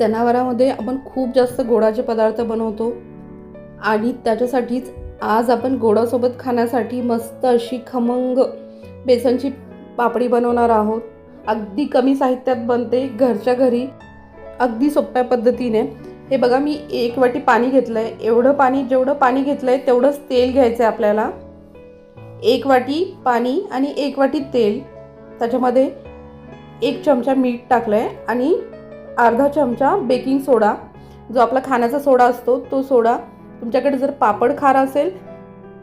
सणावारामध्ये आपण खूप जास्त गोडाचे पदार्थ बनवतो. आणि त्याच्यासाठीच आज आपण गोडासोबत खाण्यासाठी मस्त अशी खमंग बेसनची पापडी बनवणार आहोत. अगदी कमी साहित्यात बनते घरच्या घरी. अगदी सोप्या पद्धतीने. हे बघा मी एक वाटी पाणी घेतलं आहे एवढं पाणी जेवढं पाणी घेतलं आहे तेवढंच तेल घ्यायचं आहे आपल्याला. एक वाटी पाणी आणि एक वाटी तेल. त्याच्यामध्ये एक चमचा मीठ टाकलं आहे आणि अर्धा चमचा बेकिंग सोडा. जो आपला खाण्याचा सोडा असतो तो सोडा. तुमच्याकडे जर पापड खार असेल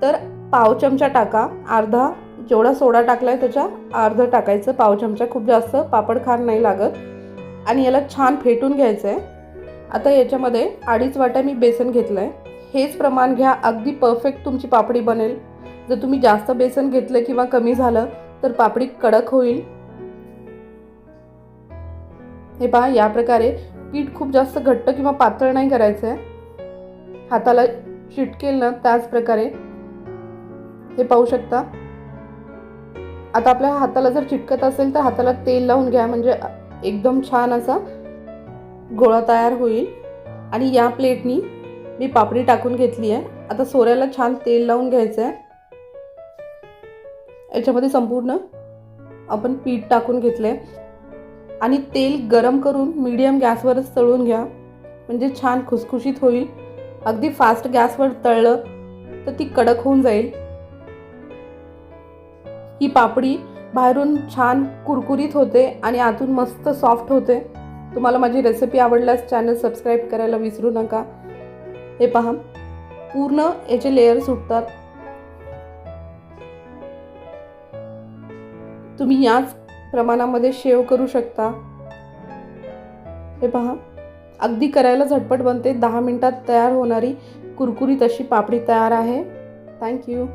तर पाव चमचा टाका. अर्धा जेवढा सोडा टाकला आहे त्याच्या अर्धा टाकायचं. पाव चमचा खूप जास्त पापड खार नाही लागत. आणि याला छान फेटून घ्यायचं आहे आता याच्यामध्ये अडीच वाट्या मी बेसन घेतलं आहे हेच प्रमाण घ्या अगदी परफेक्ट तुमची पापडी बनेल. जर तुम्ही जास्त बेसन घेतलं किंवा कमी झालं तर पापडी कडक होईल. हे पहा या प्रकारे पीठ खूप जास्त घट्ट किंवा पातळ नाही करायचं आहे हाताला चिटकेल ना त्याच प्रकारे. हे पाहू शकता. आता आपल्या हाताला जर चिटकत असेल तर हाताला तेल लावून घ्या म्हणजे एकदम छान असा गोळा तयार होईल. आणि या प्लेटनी मी पापडी टाकून घेतली आहे. आता सोऱ्याला छान तेल लावून घ्यायचं आहे याच्यामध्ये संपूर्ण आपण पीठ टाकून घेतलं आहे आणि तेल गरम करून मीडियम गॅसवरच तळून घ्या. म्हणजे छान खुसखुशीत होईल. अगदी फास्ट गॅसवर तळलं तर ती कडक होऊन जाईल. ही पापडी बाहेरून छान कुरकुरीत होते आणि आतून मस्त सॉफ्ट होते. तुम्हाला माझी रेसिपी आवडल्यास चॅनल सबस्क्राईब करायला विसरू नका. हे पहा पूर्ण याचे लेअर सुटतात तुम्ही याच प्रमाणामध्ये शेव करू शकता. हे पहा. अगदी करायला झटपट बनते. दहा मिनटात तयार होणारी कुरकुरीत अशी पापडी तयार आहे. थँक्यू